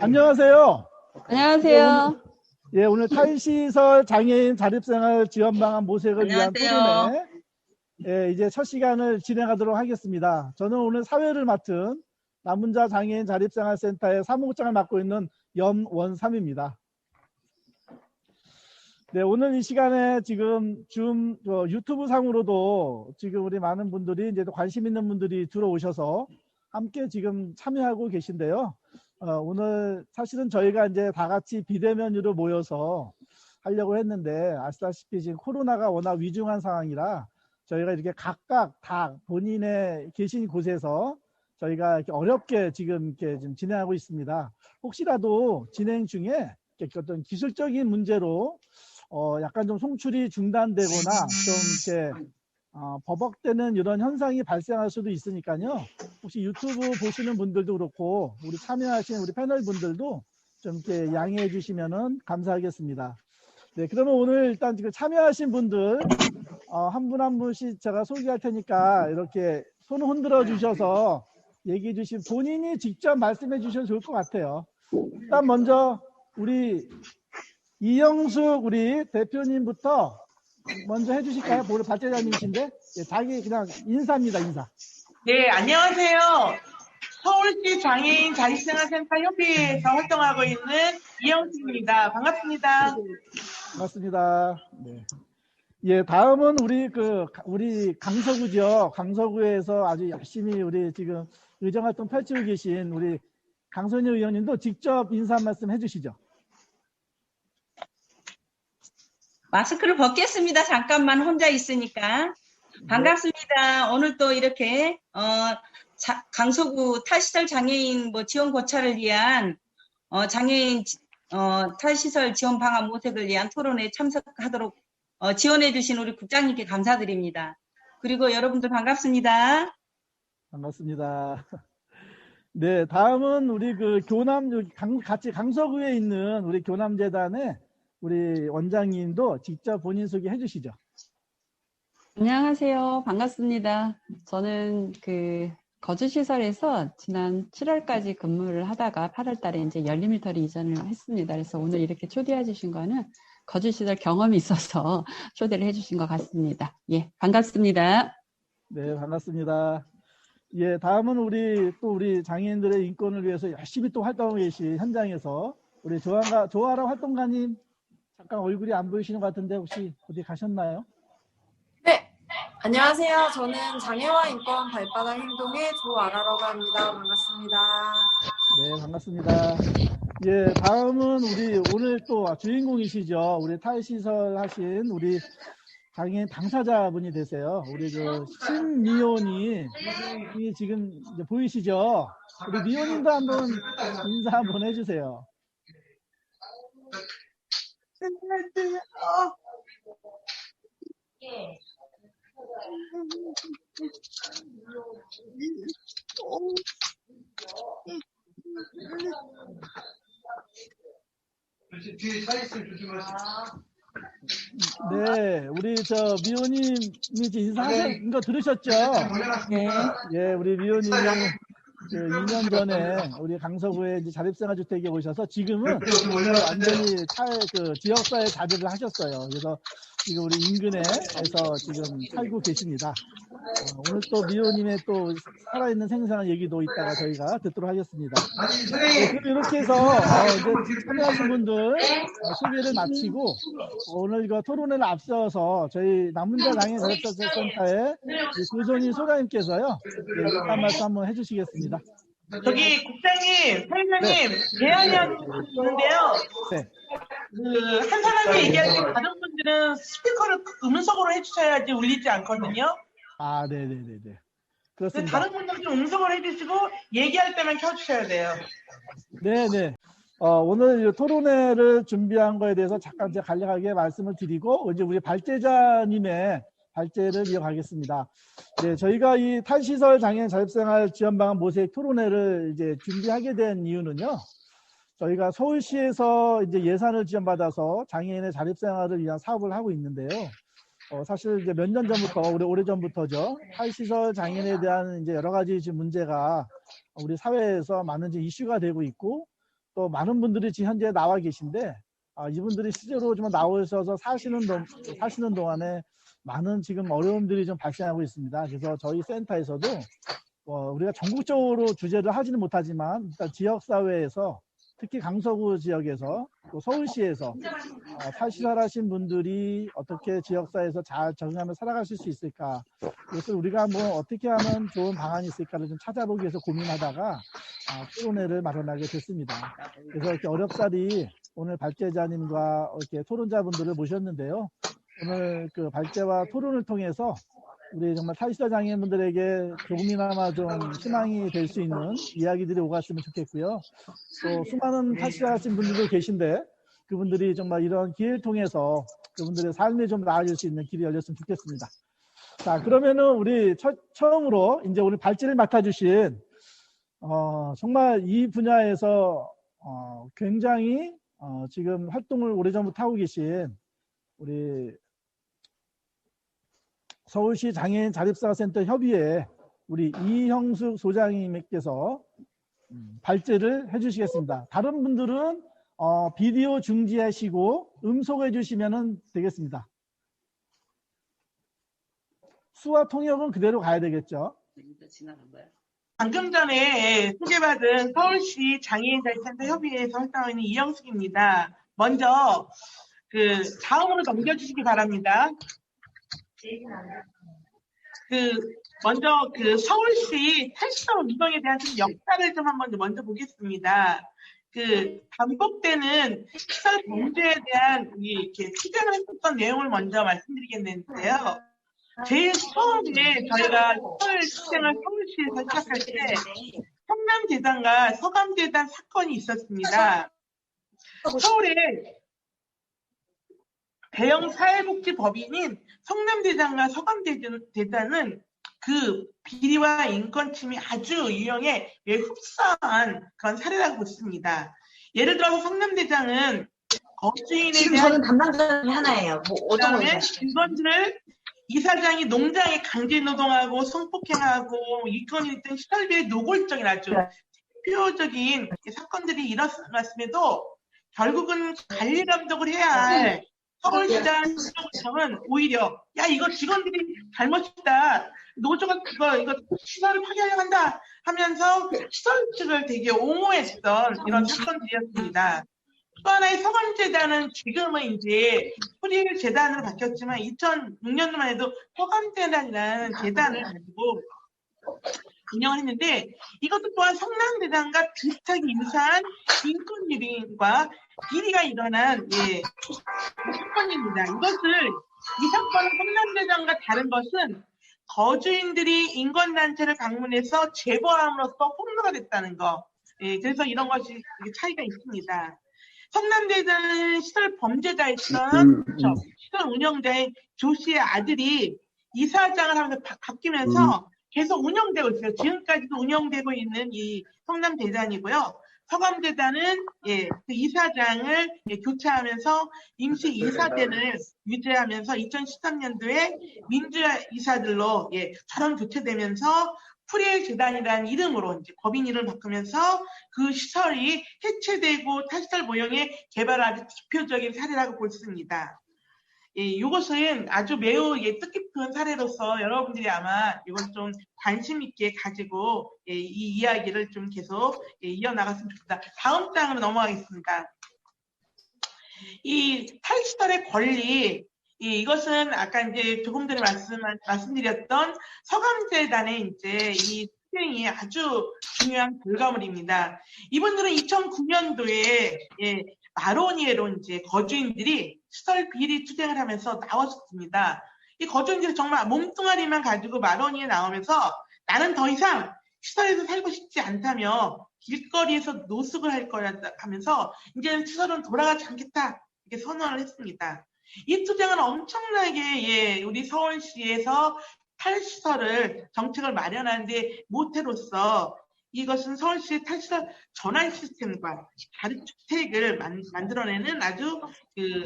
안녕하세요. 안녕하세요. 예, 오늘 탈시설 장애인 자립생활 지원 방안 모색을 위한. 토론회 예, 이제 첫 시간을 진행하도록 하겠습니다. 저는 오늘 사회를 맡은 남문자 장애인 자립생활센터의 사무국장을 맡고 있는 염원삼입니다. 네, 오늘 이 시간에 지금 줌 어, 유튜브 상으로도 지금 우리 많은 분들이 이제 또 관심 있는 분들이 들어오셔서 함께 지금 참여하고 계신데요. 어, 오늘 사실은 저희가 이제 다 같이 비대면으로 모여서 하려고 했는데 아시다시피 지금 코로나가 워낙 위중한 상황이라 저희가 이렇게 각각 다 본인의 계신 곳에서 저희가 이렇게 어렵게 지금 이렇게 좀 진행하고 있습니다. 혹시라도 진행 중에 이렇게 어떤 기술적인 문제로 어 약간 좀 송출이 중단되거나 좀 이렇게 어, 버벅대는 이런 현상이 발생할 수도 있으니까요. 혹시 유튜브 보시는 분들도 그렇고 우리 참여하신 우리 패널 분들도 좀 이렇게 양해해 주시면은 감사하겠습니다. 네, 그러면 오늘 일단 지금 참여하신 분들 어, 한분한 분씩 제가 소개할 테니까 이렇게 손을 흔들어 주셔서 얘기해 주신 본인이 직접 말씀해 주셔도 좋을 것 같아요. 일단 먼저 우리 이영숙 우리 대표님부터 먼저 해주실까요? 오늘 발제자님이신데 예, 자기 그냥 인사입니다 인사. 네, 안녕하세요. 서울시 장애인 자립생활센터 협의회에서 활동하고 있는 이영숙입니다. 반갑습니다. 반갑습니다. 네. 예, 다음은 우리 그 우리 강서구죠. 강서구에서 아주 열심히 우리 지금 의정 활동 펼치고 계신 우리 강선희 의원님도 직접 인사 한 말씀 해주시죠. 마스크를 벗겠습니다. 잠깐만 혼자 있으니까. 반갑습니다. 오늘 또 이렇게 어, 자- 강서구 탈시설 장애인 뭐 지원 고찰을 위한 어, 장애인 지- 어, 탈시설 지원 방안 모색을 위한 토론에 참석하도록 어, 지원해 주신 우리 국장님께 감사드립니다. 그리고 여러분들 반갑습니다. 반갑습니다. 네, 다음은 우리 그 교남 같이 강서구에 있는 우리 교남재단의 우리 원장님도 직접 본인 소개해 주시죠. 안녕하세요. 반갑습니다. 저는 그 거주시설에서 지난 7월까지 근무를 하다가 8월 달에 이제 열리밀터리 이전을 했습니다. 그래서 오늘 이렇게 초대해 주신 거는 거주시설 경험이 있어서 초대를 해 주신 것 같습니다. 예, 반갑습니다. 네, 반갑습니다. 예, 다음은 우리 또 우리 장애인들의 인권을 위해서 열심히 또 활동하고 계신 현장에서 우리 조아라 활동가님 잠깐 얼굴이 안 보이시는 것 같은데 혹시 어디 가셨나요? 네, 안녕하세요. 저는 장애와 인권 발바닥 행동의 조아라라고 합니다. 반갑습니다. 네, 반갑습니다. 예, 다음은 우리 오늘 또 주인공이시죠. 우리 탈시설 하신 우리 장애인 당사자분이 되세요. 우리 그 신미연이 이 지금 보이시죠? 우리 미연님도 한번 인사 한번 해주세요. 뒤에 차 있으면 조심하세요. 네, 우리 저 미연님이 이제 인사하신 거 들으셨죠? 네. 예, 우리 미연님 이그 2년 전에 우리 강서구에 이제 자립생활주택에 오셔서 지금은 완전히 탈, 그 지역사회 자제를 하셨어요. 그래서 지금 우리 인근에서 지금 살고 계십니다. 어, 오늘 또 미호님의 또 살아있는 생생한 얘기도 이따가 저희가 듣도록 하겠습니다. 네. 그럼 이렇게 해서 어, 이제 참여하신 분들 어, 소개를 마치고 오늘 이거 토론회를 앞서서 저희 남문자 장애인 자립생활센터의 구선희 소장님께서요 네, 한 말씀 한번 해주시겠습니다. 저기 국장님, 사회자님, 제안이 하나 있는데요. 네. 그, 한 사람이 얘기할 때 다른 분들은 스피커를 음성으로 해주셔야지 울리지 않거든요. 아, 네네네네. 그렇습니다. 다른 분들은 좀 음성을 해주시고 얘기할 때만 켜주셔야 돼요. 네네. 어, 오늘 이 토론회를 준비한 거에 대해서 잠깐 제가 간략하게 말씀을 드리고 이제 우리 발제자님의 발제를 이어가겠습니다. 네, 저희가 이 탈시설 장애인 자립생활 지원 방안 모색 토론회를 이제 준비하게 된 이유는요. 저희가 서울시에서 이제 예산을 지원받아서 장애인의 자립생활을 위한 사업을 하고 있는데요. 어, 사실 이제 몇 년 전부터, 우리 오래 전부터죠. 탈시설 장애인에 대한 이제 여러 가지 지금 문제가 우리 사회에서 많은 이제 이슈가 되고 있고 또 많은 분들이 지금 현재 나와 계신데 아, 이분들이 실제로 좀 나오셔서 사시는 동, 사시는 동안에 많은 지금 어려움들이 좀 발생하고 있습니다. 그래서 저희 센터에서도 어, 우리가 전국적으로 주제를 하지는 못하지만 일단 지역 사회에서 특히 강서구 지역에서 또 서울시에서 어, 탈시설하신 분들이 어떻게 지역사회에서 잘 적응하며 살아가실 수 있을까 이것을 우리가 뭐 어떻게 하면 좋은 방안이 있을까를 좀 찾아보기 위해서 고민하다가 아, 토론회를 마련하게 됐습니다. 그래서 이렇게 어렵사리 오늘 발제자님과 이렇게 토론자분들을 모셨는데요. 오늘 그 발제와 토론을 통해서 우리 정말 탈시설 장애인분들에게 조금이나마 좀 희망이 될 수 있는 이야기들이 오갔으면 좋겠고요. 또 수많은 탈시설하신 분들도 계신데 그분들이 정말 이런 기회를 통해서 그분들의 삶이 좀 나아질 수 있는 길이 열렸으면 좋겠습니다. 자, 그러면은 우리 처, 처음으로 이제 오늘 발제를 맡아주신 어, 정말 이 분야에서 어, 굉장히 어, 지금 활동을 오래전부터 하고 계신 우리 서울시 장애인 자립사센터 협의회 우리 이형숙 소장님께서 음, 발제를 해주시겠습니다. 다른 분들은 어, 비디오 중지하시고 음소거해 주시면 되겠습니다. 수화 통역은 그대로 가야 되겠죠. 방금 전에 소개받은 서울시 장애인 자립센터 협의회에서 활동하고 있는 이영숙입니다. 먼저 그 다음으로 넘겨주시기 바랍니다. 그 먼저 그 서울시 탈시설 운동에 대한 좀 역사를 좀 한번 먼저 보겠습니다. 그 반복되는 시설 범죄에 대한 이 이렇게 투쟁을 했었던 내용을 먼저 말씀드리겠는데요. 제일 처음에 저희가 시설 투쟁을 서울시에서 시작할 때 성남재단과 서감재단 사건이 있었습니다. 서울에 대형 사회복지법인인 성남대장과 서감대단은 그 비리와 인권 침이 아주 유형에 예, 흡사한 그런 사례라고 보습니다. 예를 들어서 성남대장은 거주인에 지금 대한 저는 담당자 중에 하나예요. 뭐 어떤 거예요? 이건들을 이사장이 농장에 강제 노동하고 성폭행하고 이건이 등 시설비의 노골적인 아주 대표적인 사건들이 일어났음에도 결국은 관리 감독을 해야 할 서울시장 시장은 오히려 야 이거 직원들이 잘못했다 노조가 그거 이거 시설을 파괴하려고 한다 하면서 시설 측을 되게 옹호했던 이런 사건들이었습니다. 또 하나의 서감재단은 지금은 이제 프리일 재단으로 바뀌었지만 2006년도만 해도 서감재단이라는 재단을 가지고 운영을 했는데 이것도 또한 성남대단과 비슷하게 유사한 인권 유린과 비리가 일어난 예, 사건입니다. 이것을 이 사건은 성남대장과 다른 것은 거주인들이 인권단체를 방문해서 제보함으로써 폭로가 됐다는 거. 예, 그래서 이런 것이 차이가 있습니다. 성남대장은 시설 범죄자였던 그렇죠. 시설 운영자인 조 씨의 아들이 이사장을 하면서 바, 바뀌면서 계속 운영되고 있어요. 지금까지도 운영되고 있는 이 성남대장이고요. 서감재단은 예, 그 이사장을 예, 교체하면서 임시 이사대를 유지하면서 2013년도에 민주이사들로 예, 전원 교체되면서 프리엘 재단이라는 이름으로 이제 법인 이름을 바꾸면서 그 시설이 해체되고 탈시설 모형의 개발하는 대표적인 사례라고 볼 수 있습니다. 예, 이것은 아주 매우 예, 뜻깊은 사례로서 여러분들이 아마 이걸 좀 관심 있게 가지고 예, 이 이야기를 좀 계속 예, 이어나갔으면 좋겠다. 다음 장으로 넘어가겠습니다. 이 탈시설의 권리, 이, 이것은 아까 이제 조금 전에 말씀, 말씀드렸던 서감재단의 이제 이 수행이 아주 중요한 결과물입니다. 이분들은 2009년도에 예, 마로니에로 이제 거주인들이 시설 비리 투쟁을 하면서 나왔습니다. 이 거주인들이 정말 몸뚱아리만 가지고 마로니에 나오면서 나는 더 이상 시설에서 살고 싶지 않다며 길거리에서 노숙을 할 거야 하면서 이제는 시설은 돌아가지 않겠다 이렇게 선언을 했습니다. 이 투쟁은 엄청나게 예, 우리 서울시에서 탈시설을 정책을 마련하는데 모태로서 이것은 서울시의 탈시설 전환 시스템과 자립주택을 만, 만들어내는 아주 그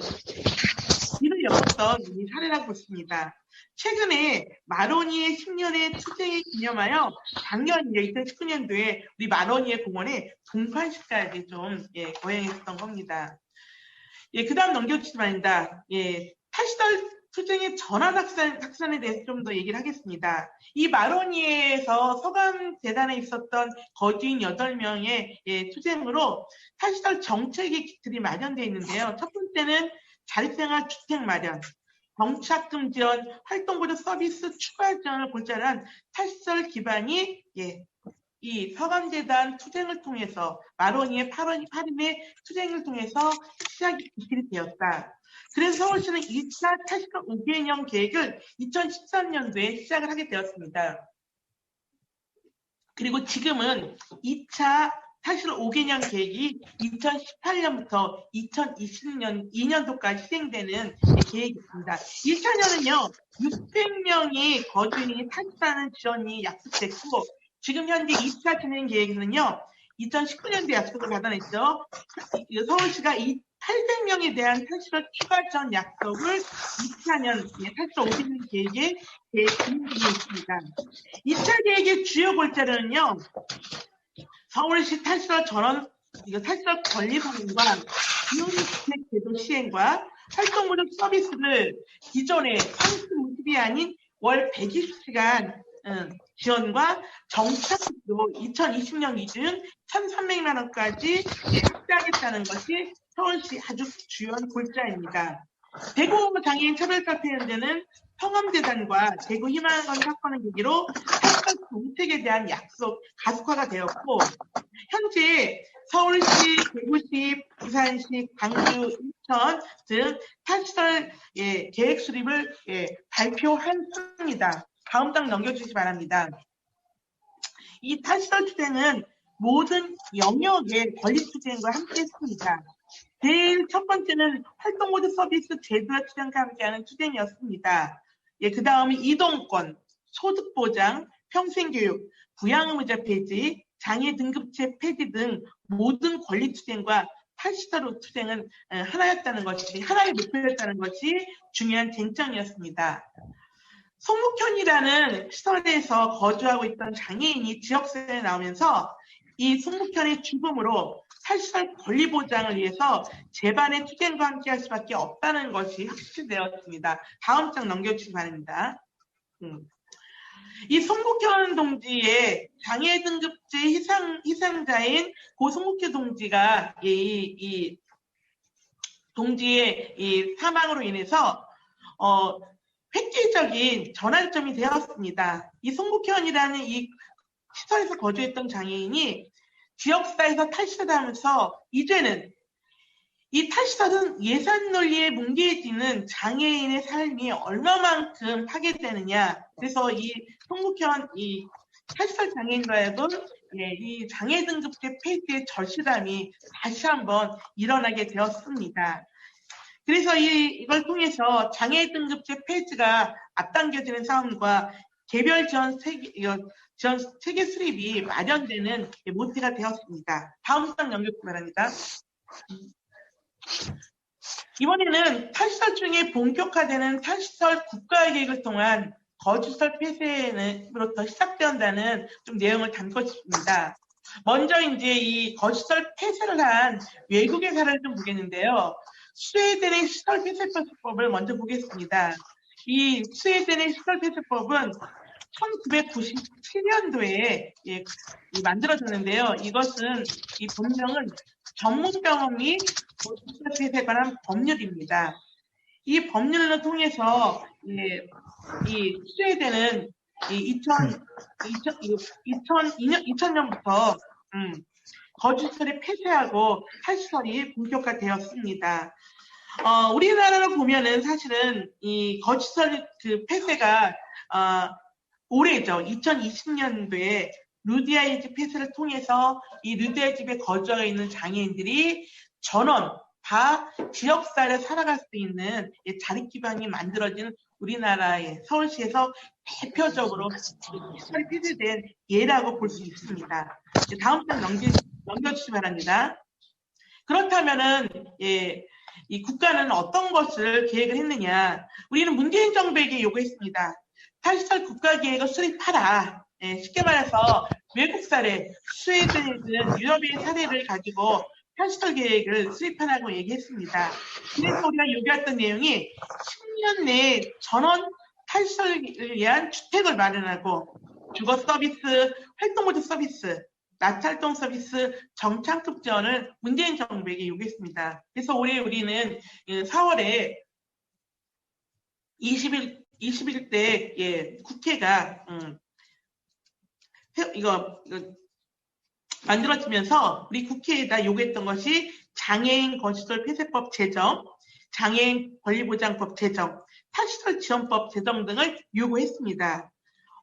길을 열었던 이 사례라고 보습니다. 최근에 마로니의 10년의 투쟁을 기념하여 작년 2019년도에 우리 마로니의 공원에 동판식까지 좀 예, 거행했었던 겁니다. 예, 그 다음 넘겨주시면 예, 타시덜 투쟁의 전환 확산, 확산에 대해서 좀 더 얘기를 하겠습니다. 이 마로니에서 서감 재단에 있었던 거주인 8명의 예, 투쟁으로 타시덜 정책의 기틀이 마련되어 있는데요. 첫 번째는 자립생활 주택 마련, 정착금 지원, 활동보조 서비스 추가 지원을 골자한 탈시설 기반이 예, 이 서감재단 투쟁을 통해서 마로니의 8월 8일의 투쟁을 통해서 시작이 되었다. 그래서 서울시는 1차 탈시설 5개년 계획을 2013년도에 시작을 하게 되었습니다. 그리고 지금은 2차 탈시설 5개년 계획이 2018년부터 2020년 2년도까지 시행되는 계획입니다. 1차년은요 600명이 거주인이 탈시하는 지원이 약속됐고 지금 현재 2차 진행 계획에는요 2019년도에 약속을 받아냈죠. 서울시가 이 800명에 대한 탈시설 추가 지원 약속을 2차년 탈시설 5개년 계획에 진행 중에 있습니다. 2차 계획의 주요 골자로는요. 서울시 탈시설 전원 이거 탈시설 권리 성과 비용주택 제도 시행과 활동보조 서비스를 기존의 3050이 아닌 월 120시간 지원과 정착도 2020년 기준 1,300만 원까지 확대하겠다는 것이 서울시 아주 주요한 골자입니다. 대구 장애인 차별카페연대는 성암재단과 대구 희망관 사건을 계기로 탈시설 정책에 대한 약속 가속화가 되었고 현재 서울시, 대구시, 부산시, 광주, 인천 등 탈시설 예, 계획 수립을 예, 발표한 상입니다. 다음 장 넘겨주시기 바랍니다. 이 탈시설 투쟁은 모든 영역의 권리 투쟁과 함께 했습니다. 제일 첫 번째는 활동 모드 서비스 제도와 투쟁과 함께하는 투쟁이었습니다. 예, 그 다음에 이동권, 소득 보장, 평생교육, 부양의무자 폐지, 장애 등급제 폐지 등 모든 권리 투쟁과 탈시설로 투쟁은 하나였다는 것이 하나의 목표였다는 것이 중요한 쟁점이었습니다. 송묵현이라는 시설에서 거주하고 있던 장애인이 지역사회에 나오면서 이 송묵현의 죽음으로 탈시설 권리 보장을 위해서 재반의 투쟁과 함께 할 수밖에 없다는 것이 확실되었습니다. 다음 장 넘겨주시기 바랍니다. 음. 이 송국현 동지의 장애 등급제 희상, 희상자인 고 송국현 동지가 이, 이 동지의 이 사망으로 인해서 어, 획기적인 전환점이 되었습니다. 이 송국현이라는 이 시설에서 거주했던 장애인이 지역사에서 탈시하면서 이제는 이 탈시설은 예산 논리에 뭉개지는 장애인의 삶이 얼마만큼 파괴되느냐. 그래서 이 송국현 이 탈시설 장애인과 하여금 예, 이 장애 등급제 폐지의 절실함이 다시 한번 일어나게 되었습니다. 그래서 이, 이걸 통해서 장애 등급제 폐지가 앞당겨지는 싸움과 개별 지원 세계, 지원 체계 수립이 마련되는 모태가 되었습니다. 다음 장 연결 바랍니다. 이번에는 탈시설 중에 본격화되는 탈시설 국가 계획을 통한 거주시설 폐쇄로부터 시작되었다는 좀 내용을 담고 싶습니다. 먼저 이제 이 거주시설 폐쇄를 한 외국의 사례를 좀 보겠는데요. 스웨덴의 시설 폐쇄법을 먼저 보겠습니다. 이 스웨덴의 시설 폐쇄법은 1997년도에 예, 만들어졌는데요. 이것은 이 법령은 전문병원이 거주시설에 관한 법률입니다. 이 법률을 통해서 예, 이 스웨덴은 이 2000, 2002년, 2000년부터 음, 거주시설이 폐쇄하고 탈시설이 본격화되었습니다. 어, 우리나라를 보면은 사실은 이 거주시설 그 폐쇄가 어, 올해죠. 2020년도에 루디아의 집 폐쇄를 통해서 이 루디아의 집에 거주하고 있는 장애인들이 전원 다 지역사회를 살아갈 수 있는 자립 기반이 만들어진 우리나라의 서울시에서 대표적으로 폐쇄된 예라고 볼 수 있습니다. 다음 장 넘겨, 넘겨주시기 바랍니다. 그렇다면은 예, 이 국가는 어떤 것을 계획을 했느냐. 우리는 문재인 정부에게 요구했습니다. 탈시설 국가계획을 수립하라. 예, 쉽게 말해서 외국 사례, 스웨덴 등 유럽의 사례를 가지고 탈시설 계획을 수립하라고 얘기했습니다. 그래서 우리가 요구했던 내용이 10년 내에 전원 탈시설을 위한 주택을 마련하고 주거 서비스, 활동 보조 서비스, 나찰동 서비스 정착급 지원을 문재인 정부에게 요구했습니다. 그래서 올해 우리는 4월에 20일 21대 예, 국회가 음, 해- 이거, 이거 만들어지면서 우리 국회에다 요구했던 것이 장애인 거시설 폐쇄법 제정, 장애인 권리보장법 제정, 탈시설 지원법 제정 등을 요구했습니다.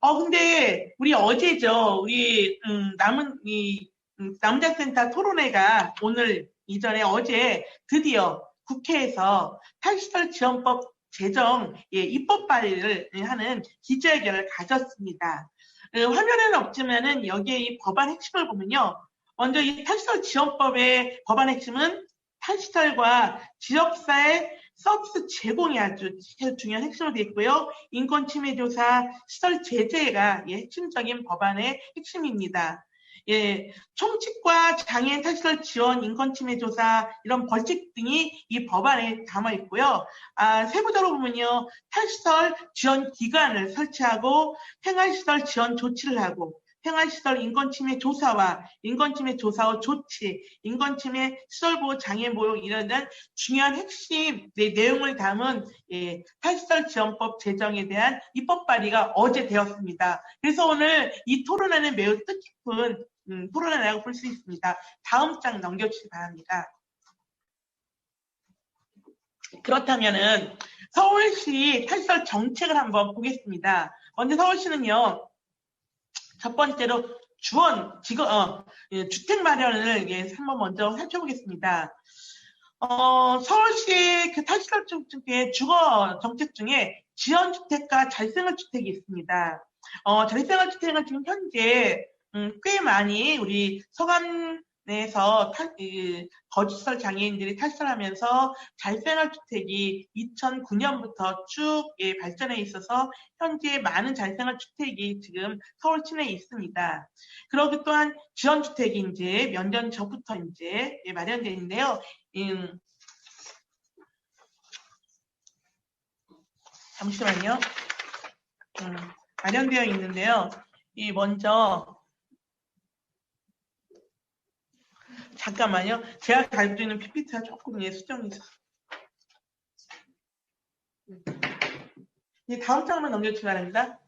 어 근데 우리 어제죠. 우리 음, 남은 이 음, 남자센터 토론회가 오늘 이전에 어제 드디어 국회에서 탈시설 지원법 제정 예, 입법 발의를 하는 기자회견을 가졌습니다. 어, 화면에는 없지만은 여기에 이 법안 핵심을 보면요. 먼저 이 탈시설 지원법의 법안 핵심은 탈시설과 지역사회 서비스 제공이 아주 중요한 핵심으로 되어 있고요. 인권 침해 조사, 시설 제재가 예, 핵심적인 법안의 핵심입니다. 예, 총칙과 장애인 탈시설 지원, 인권 침해 조사 이런 벌칙 등이 이 법안에 담아 있고요. 아, 세부적으로 보면요, 탈시설 지원 기관을 설치하고 생활시설 지원 조치를 하고 생활시설 인권침해 조사와 인권침해 조사 후 조치, 인권침해 시설보호 장애보호 이런 중요한 핵심 내- 내용을 담은 예, 탈시설 지원법 제정에 대한 입법 발의가 어제 되었습니다. 그래서 오늘 이 토론회는 매우 뜻깊은 음, 토론회라고 볼 수 있습니다. 다음 장 넘겨주시기 바랍니다. 그렇다면은 서울시 탈시설 정책을 한번 보겠습니다. 먼저 서울시는요. 첫 번째로 주원 지금 어, 예, 주택 마련을 예, 한번 먼저 살펴보겠습니다. 어, 서울시의 그 탈시설 정책의 주거 정책 중에 지원주택과 잘생활주택이 있습니다. 어, 잘생활주택은 지금 현재 음, 꽤 많이 우리 서간 에서 탈- 이, 거주시설 장애인들이 탈출하면서 잘생활 주택이 2009년부터 쭉 예, 발전해 있어서 현재 많은 잘생활 주택이 지금 서울 시내에 있습니다. 그러고 또한 지원 주택이 이제 몇 년 전부터 이제 예, 마련되어 있는데요. 음, 잠시만요. 음, 마련되어 있는데요. 이 먼저 잠깐만요. 제가 가지고 있는 PPT가 조금 예, 수정이 있어서. 이 다음 장만 넘겨주시기 바랍니다.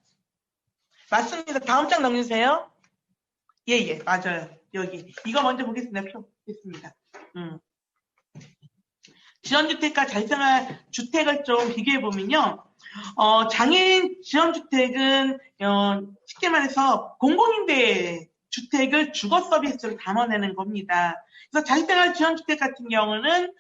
맞습니다. 다음 장 넘겨주세요. 예, 예, 맞아요. 여기. 이거 먼저 보겠습니다. 표, 보겠습니다. 음. 지원주택과 잘생활 주택을 좀 비교해 보면요. 어, 장애인 지원주택은, 어, 쉽게 말해서 공공임대 주택을 주거 서비스로 담아내는 겁니다. 그래서 잘생활 지원주택 같은 경우는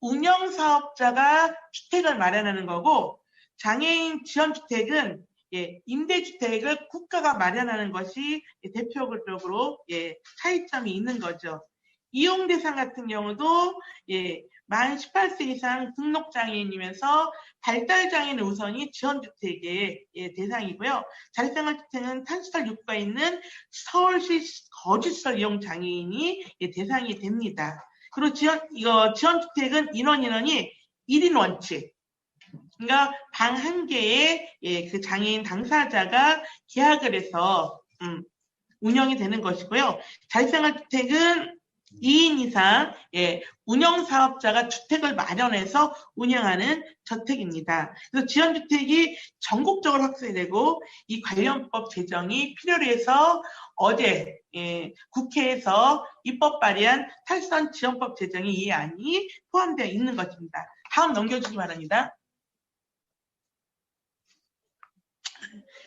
운영 사업자가 주택을 마련하는 거고, 장애인 지원주택은 예, 임대주택을 국가가 마련하는 것이 예, 대표적으로 예, 차이점이 있는 거죠. 이용 대상 같은 경우도 예, 만 18세 이상 등록 장애인이면서 발달 장애인 우선이 지원 주택의 예, 대상이고요. 잘생활 주택은 탄시설 육가 있는 서울시 거주시설 이용 장애인이 예, 대상이 됩니다. 그리고 지원, 이거 지원 주택은 인원 인원이 1인 원칙. 그러니까 방 한 개에 예, 그 장애인 당사자가 계약을 해서 음, 운영이 되는 것이고요. 자립생활 주택은 2인 이상 예, 운영 사업자가 주택을 마련해서 운영하는 저택입니다. 그래서 지원주택이 전국적으로 확대되고 이 관련법 제정이 필요로 해서 어제 예, 국회에서 입법 발의한 탈선 지원법 제정이 이 안이 포함되어 있는 것입니다. 다음 넘겨주시기 바랍니다.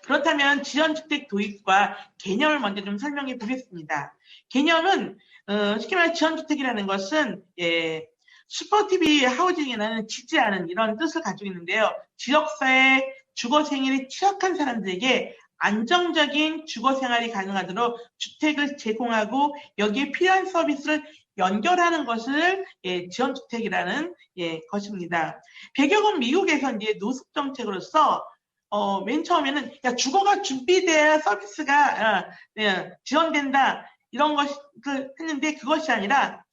그렇다면 지원주택 도입과 개념을 먼저 좀 설명해 보겠습니다. 개념은 어, 쉽게 말해 지원주택이라는 것은 예, 슈퍼TV 하우징이라는 지지 않은 이런 뜻을 가지고 있는데요. 지역사회 주거 생활이 취약한 사람들에게 안정적인 주거 생활이 가능하도록 주택을 제공하고 여기에 필요한 서비스를 연결하는 것을 예, 지원주택이라는 예, 것입니다. 배경은 미국에서 이제 노숙 정책으로서 어, 맨 처음에는 야 주거가 준비돼야 서비스가 아, 예, 지원된다 이런 것을 했는데 그것이 아니라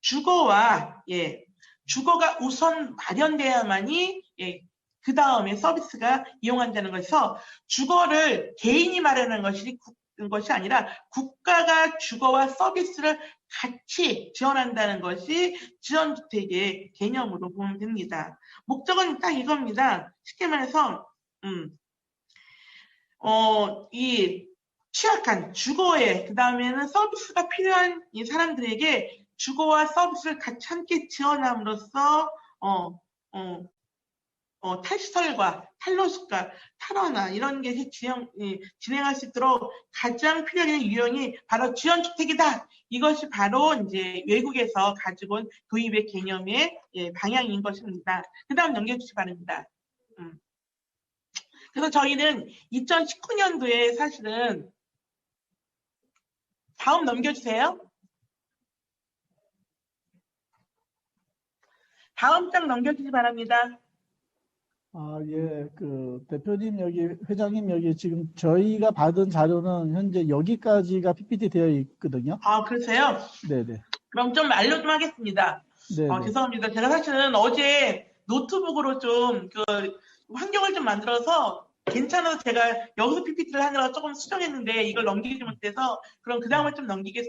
주거와 예, 주거가 우선 마련돼야만이 예, 그 다음에 서비스가 이용한다는 것에서 주거를 개인이 마련하는 것이 국- 것이 아니라 국가가 주거와 서비스를 같이 지원한다는 것이 지원주택의 개념으로 보면 됩니다. 목적은 딱 이겁니다. 쉽게 말해서 음, 어, 이 취약한 주거에 그 다음에는 서비스가 필요한 이 사람들에게 주거와 서비스를 같이 함께 지원함으로써 어, 어, 어, 탈시설과 탈로스과 탈원화 이런 게 진행, 예, 진행할 수 있도록 가장 필요한 유형이 바로 지원주택이다. 이것이 바로 이제 외국에서 가지고 온 도입의 개념의 예, 방향인 것입니다. 그 다음 넘겨 주시 기 바랍니다. 음. 그래서 저희는 2019년도에 사실은 다음 넘겨주세요. 다음 장 넘겨주시 기 바랍니다. 아, 예, 그 대표님 여기 회장님 여기 지금 저희가 받은 자료는 현재 여기까지가 PPT 되어 있거든요. 아, 그러세요? 네 네. 그럼 좀 알려 좀 하겠습니다. 네. 어, 죄송합니다. 제가 사실은 어제 노트북으로 좀 그 환경을 좀 만들어서 괜찮아서 제가 여기서 PPT를 하느라 조금 수정했는데 이걸 넘기지 못해서 그럼 그 다음을 좀 넘기겠,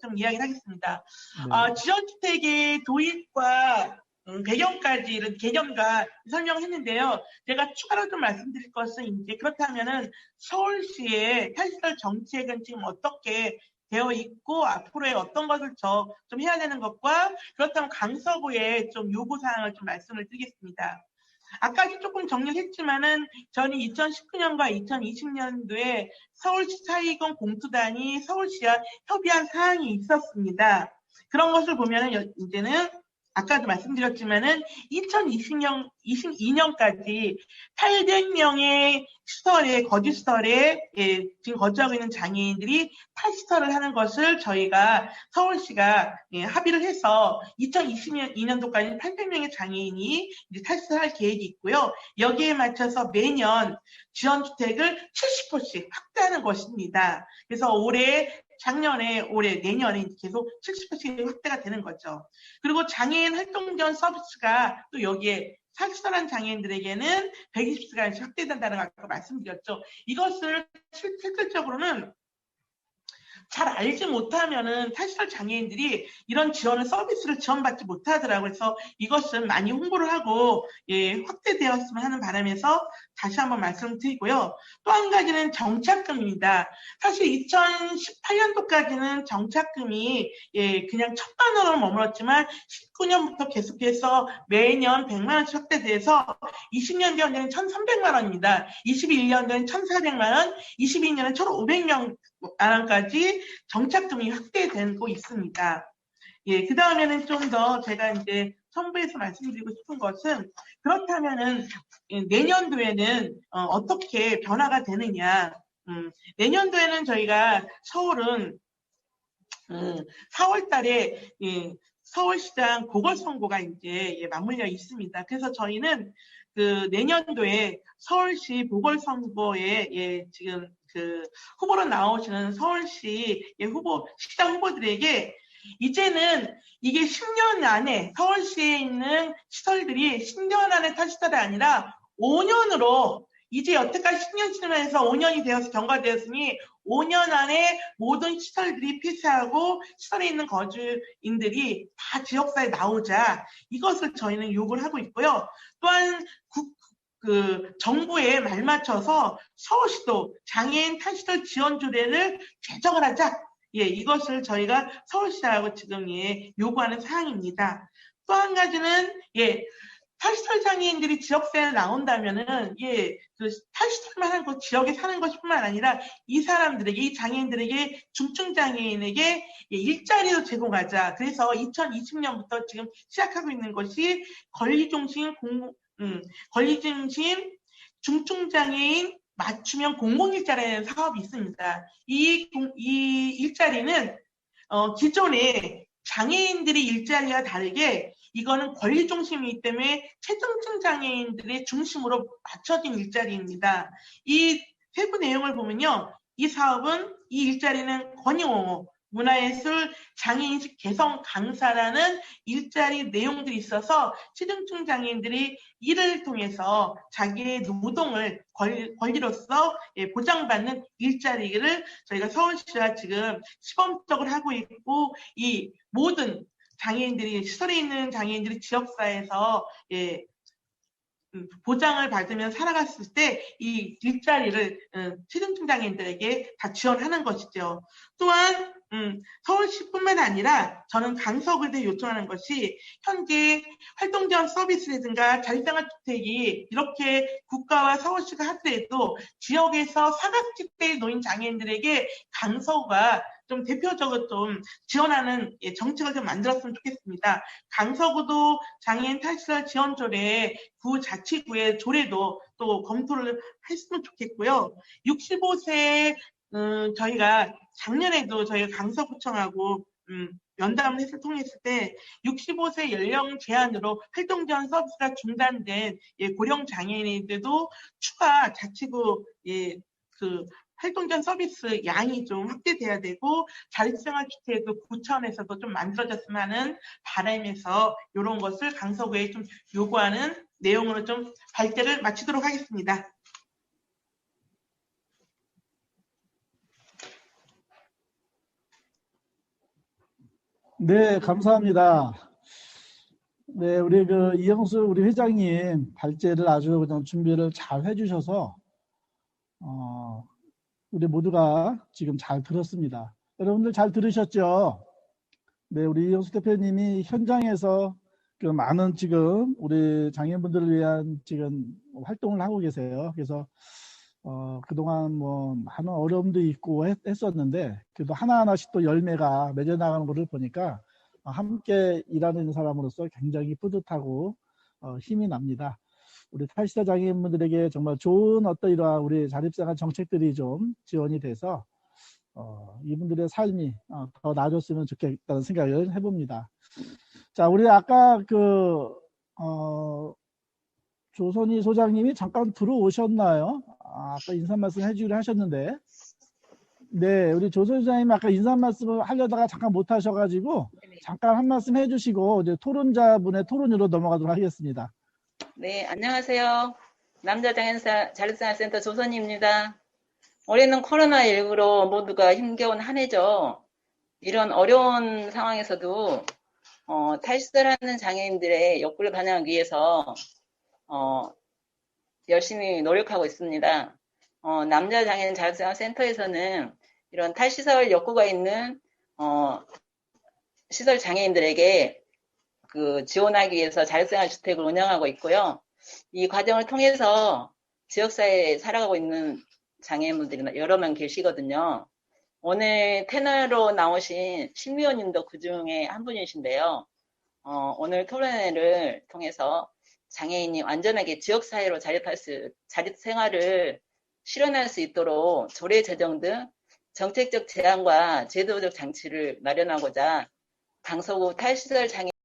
좀 이야기를 하겠습니다. 네. 아, 지원주택의 도입과 음, 배경까지 이런 개념과 설명했는데요. 제가 추가로 좀 말씀드릴 것은 이제 그렇다면은 서울시의 탈시설 정책은 지금 어떻게 되어 있고 앞으로의 어떤 것을 저 좀 해야 되는 것과 그렇다면 강서구의 좀 요구 사항을 좀 말씀을 드리겠습니다. 아까도 조금 정리를 했지만은 저는 2019년과 2020년도에 서울시 사이공 공투단이 서울시와 협의한 사항이 있었습니다. 그런 것을 보면은 여- 이제는 아까도 말씀드렸지만은 2020년, 22년까지 800명의 시설에, 거주 시설에 예, 지금 거주하고 있는 장애인들이 탈시설을 하는 것을 저희가 서울시가 예, 합의를 해서 2022년도까지 800명의 장애인이 이제 탈시설할 계획이 있고요. 여기에 맞춰서 매년 지원 주택을 70호씩 확대하는 것입니다. 그래서 올해 작년에 올해 내년에 계속 70% 확대가 되는 거죠. 그리고 장애인 활동 지원 서비스가 또 여기에 탈시설한 장애인들에게는 120시간씩 확대된다는 걸 아까 말씀드렸죠. 이것을 실- 실질적으로는 잘 알지 못하면은 탈시설 장애인들이 이런 지원을 서비스를 지원받지 못하더라고요. 그래서 이것은 많이 홍보를 하고 예, 확대되었으면 하는 바람에서 다시 한번 말씀드리고요. 또 한 가지는 정착금입니다. 사실 2018년도까지는 정착금이 예, 그냥 천만 원으로 머물렀지만 19년부터 계속해서 매년 100만 원씩 확대돼서 20년 전에는 1,300만 원입니다. 21년도에는 1,400만 원, 22년에 1,500명 원까지 정착금이 확대되고 있습니다. 예, 그 다음에는 좀 더 제가 이제 첨부해서 말씀드리고 싶은 것은 그렇다면은 예, 내년도에는 어, 떻게 변화가 되느냐. 음, 내년도에는 저희가 서울은 음, 4월 달에 예, 서울시장 보궐선거가 이제 예, 맞물려 있습니다. 그래서 저희는 그 내년도에 서울시 보궐선거에 예, 지금 그 후보로 나오시는 서울시 예, 후보 시장 후보들에게 이제는 이게 10년 안에 서울시에 있는 시설들이 10년 안에 탈 시설이 아니라 5년으로 이제 여태까지 10년 지나면서 5년이 되어서 경과되었으니 5년 안에 모든 시설들이 폐쇄하고 시설에 있는 거주인들이 다 지역사에 나오자 이것을 저희는 요구를 하고 있고요. 또한 국, 그 정부에 말맞춰서 서울시도 장애인 탈시설 지원 조례를 개정을 하자. 예, 이것을 저희가 서울시하고 지금 예, 요구하는 사항입니다. 또 한 가지는 예, 탈시설 장애인들이 지역사에 나온다면은 예, 그 탈시설만 그 지역에 사는 것뿐만 아니라 이 사람들에게 이 장애인들에게 중증 장애인에게 예, 일자리도 제공하자. 그래서 2020년부터 지금 시작하고 있는 것이 권리중심 공 음, 권리중심 중증 장애인 맞춤형 공공 일자리라는 사업이 있습니다. 이, 공- 이 일자리는 어, 기존에 장애인들이 일자리와 다르게 이거는 권리 중심이기 때문에 최정층 장애인들의 중심으로 맞춰진 일자리입니다. 이 세부 내용을 보면요. 이 사업은 이 일자리는 권익옹호, 문화예술 장애인식 개성 강사라는 일자리 내용들이 있어서 취등층 장애인들이 이를 통해서 자기의 노동을 권리, 권리로서 예, 보장받는 일자리를 저희가 서울시와 지금 시범적으로 하고 있고 이 모든 장애인들이 시설에 있는 장애인들이 지역사회에서 예, 음, 보장을 받으면 살아갔을 때 이 일자리를 음, 취등층 장애인들에게 다 지원하는 것이죠. 또한 음, 서울시뿐만 아니라 저는 강서구에 요청하는 것이 현재 활동 지원 서비스라든가 자립생활 주택이 이렇게 국가와 서울시가 하더라도 지역에서 사각지대에 놓인 장애인들에게 강서구가 좀 대표적으로 좀 지원하는 예, 정책을 좀 만들었으면 좋겠습니다. 강서구도 장애인 탈시설 지원 조례 구 자치구의 조례도 또 검토를 했으면 좋겠고요. 65세 음, 저희가 작년에도 저희가 강서구청하고 음, 면담을 했을 통했을 때 65세 연령 제한으로 활동 지원 서비스가 중단된 예, 고령 장애인들도 추가 자치구 예, 그 활동 지원 서비스 양이 좀 확대돼야 되고 자립생활 주택도 구청에서도 좀 만들어졌으면 하는 바람에서 이런 것을 강서구에 좀 요구하는 내용으로 좀 발제를 마치도록 하겠습니다. 네, 감사합니다. 네, 우리 그 이영수 우리 회장님 발제를 아주 그냥 준비를 잘 해주셔서 어, 우리 모두가 지금 잘 들었습니다. 여러분들 잘 들으셨죠? 네, 우리 이영수 대표님이 현장에서 그 많은 지금 우리 장애인분들을 위한 지금 활동을 하고 계세요. 그래서 어, 그동안 뭐 많은 어려움도 있고 했, 했었는데 그래도 하나하나씩 또 열매가 맺어 나가는 것을 보니까 어, 함께 일하는 사람으로서 굉장히 뿌듯하고 어, 힘이 납니다. 우리 탈시자 장애인분들에게 정말 좋은 어떤 이러한 우리 자립생활 정책들이 좀 지원이 돼서 어, 이분들의 삶이 어, 더 나아졌으면 좋겠다는 생각을 해봅니다. 자, 우리 아까 그 어, 조선희 소장님이 잠깐 들어오셨나요? 아, 아까 인사 말씀 해주기로 하셨는데. 네, 우리 조선희 소장님 아까 인사 말씀을 하려다가 잠깐 못 하셔가지고 잠깐 한 말씀 해주시고 이제 토론자분의 토론으로 넘어가도록 하겠습니다. 네, 안녕하세요. 남자장애인사 자립생활센터 조선입니다. 올해는 코로나19로 모두가 힘겨운 한 해죠. 이런 어려운 상황에서도 어, 탈시설하는 장애인들의 욕구를 반영하기 위해서 어, 열심히 노력하고 있습니다. 어, 남자 장애인 자립생활 센터에서는 이런 탈시설 욕구가 있는 어, 시설 장애인들에게 그 지원하기 위해서 자립생활 주택을 운영하고 있고요. 이 과정을 통해서 지역사회에 살아가고 있는 장애인분들이 여러 명 계시거든요. 오늘 테너로 나오신 신미호님도 그 중에 한 분이신데요. 어, 오늘 토론회를 통해서 장애인이 완전하게 지역사회로 자립할 수, 자립 생활을 실현할 수 있도록 조례 제정 등 정책적 제안과 제도적 장치를 마련하고자 강서구 탈시설 장애